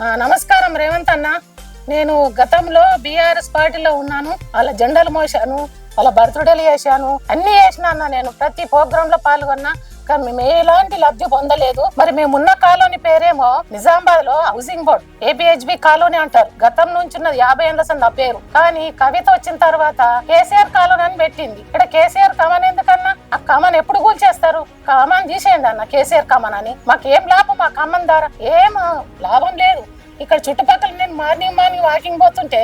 నమస్కారం రేవంత్ అన్న. నేను గతంలో బీఆర్ఎస్ పార్టీలో ఉన్నాను. వాళ్ళ జెండాలు మోసాను వాళ్ళ బర్త్డేలు చేశాను అన్ని చేసిన అన్న నేను. ప్రతి ప్రోగ్రామ్లో పాల్గొన్నా కానీ మేము ఎలాంటి లబ్ధి పొందలేదు. మరి మేము ఉన్న కాలనీ పేరేమో నిజామాబాద్లో హౌసింగ్ బోర్డ్ ఏపీహెచ్బి కాలనీ అంటారు. గతం నుంచి ఉన్నది యాభై ఏళ్ళ సంది ఆ పేరు. కానీ కవిత వచ్చిన తర్వాత కేసీఆర్ కాలనీ అని పెట్టింది. ఇక్కడ కేసీఆర్ కమన్ ఎందుకన్నా? ఆ కమన్ ఎప్పుడు కూల్చేస్తారు? కమన్ తీసేయండి అన్న కేసీఆర్ కామన్ అని మాకేం లాభం మా కామన్ ద్వారా ఏం లాభం లేదు. ఇక్కడ చుట్టుపక్కల నేను మార్నింగ్ మార్నింగ్ వాకింగ్ పోతుంటే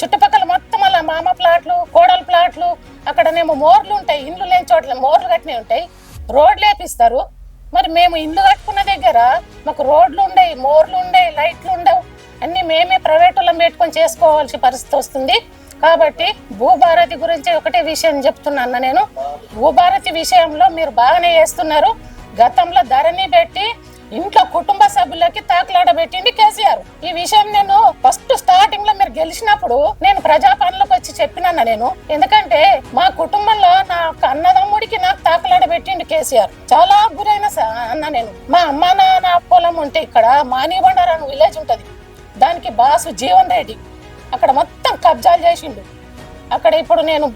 చుట్టుపక్కల మొత్తం అలా మామ ప్లాట్లు కోడల ప్లాట్లు అక్కడనేమో మోర్లు ఉంటాయి ఇండ్లు లేని చోట్ల మోర్లు కట్టినవి ఉంటాయి. రోడ్లు వేపిస్తారు. మరి మేము ఇల్లు కట్టుకున్న దగ్గర మాకు రోడ్లు ఉండయి మోర్లు ఉండయి లైట్లు ఉండవు మేమే ప్రైవేట్ పెట్టుకొని చేసుకోవాల్సిన పరిస్థితి వస్తుంది. కాబట్టి భూభారతి గురించి ఒకటే విషయం చెప్తున్నాను నేను. భూభారతి విషయంలో మీరు బాగానే చేస్తున్నారు. గతంలో ధరని పెట్టి ఇంట్లో కుటుంబ సభ్యులకి తాకలాడబెట్టింది కేసీఆర్. ఈ విషయం నేను ఫస్ట్ స్టార్టింగ్లో మీరు గెలిచినప్పుడు నేను ప్రజా పనులకు వచ్చి చెప్పినాను నేను. ఎందుకంటే మా కుటుంబంలో నా అన్నదమ్ముడికి నాకు తాకలాడబెట్టిండు కేసీఆర్. చాలా గురైన అన్న నేను. మా అమ్మ నాన్న పొలం ఉంటే ఇక్కడ మానీబండార్ అని విలేజ్ ఉంటది. దానికి బాసు జీవన్ రెడ్డి. అక్కడ మొత్తం కబ్జాలు చేసిండు. అక్కడ ఇప్పుడు నేను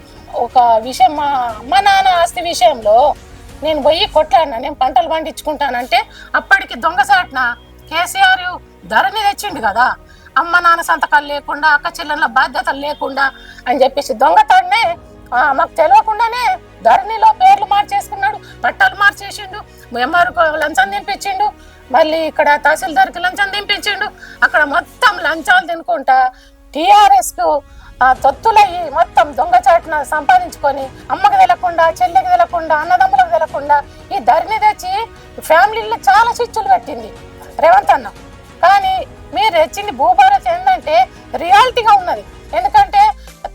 ఒక విషయం మా అమ్మ నాన్న ఆస్తి విషయంలో నేను పోయి కొట్లాడినా నేను పంటలు పండించుకుంటానంటే అప్పటికి దొంగసాటిన కేసీఆర్ ధరని తెచ్చిండు కదా. అమ్మ నాన్న సంతకాలు లేకుండా అక్క చెల్లెళ్ళ బాధ్యతలు లేకుండా అని చెప్పేసి దొంగతాడనే మాకు తెలియకుండానే ధరణిలో పేర్లు మార్చేసుకున్నాడు పట్టాలు మార్చేసిండు ఎంఆర్ లంచం తినిపించిండు మళ్ళీ ఇక్కడ తహసీల్దార్కి లంచం దింపించిండు అక్కడ మొత్తం లంచాలు తినుకుంటా టీఆర్ఎస్కు ఆ తొత్తులయ్యి మొత్తం దొంగచాటున సంపాదించుకొని అమ్మకి తెలకుండా చెల్లికి తెలకుండా అన్నదమ్ములకు తెలకుండా ఈ ధరణి తెచ్చి ఫ్యామిలీలో చాలా చిచ్చులు పెట్టింది. రేవంత్ అన్న. కానీ మీరు తెచ్చింది భూభారత్ ఏంటంటే రియాలిటీగా ఉన్నది. ఎందుకంటే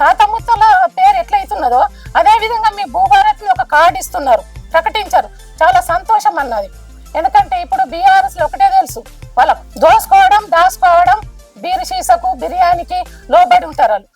తాత ముత్తల పేరు ఎట్లయితున్నదో అదే విధంగా మీ భూభారత్ని ఒక కార్డు ఇస్తున్నారు. ప్రకటించారు. చాలా సంతోషం అన్నది. ఎందుకంటే ఇప్పుడు బీఆర్ఎస్లో ఒకటే తెలుసు. వాళ్ళ దోసుకోవడం దాచుకోవడం బీరు సీసకు బిర్యానీకి లోబడి ఉంటారు వాళ్ళు.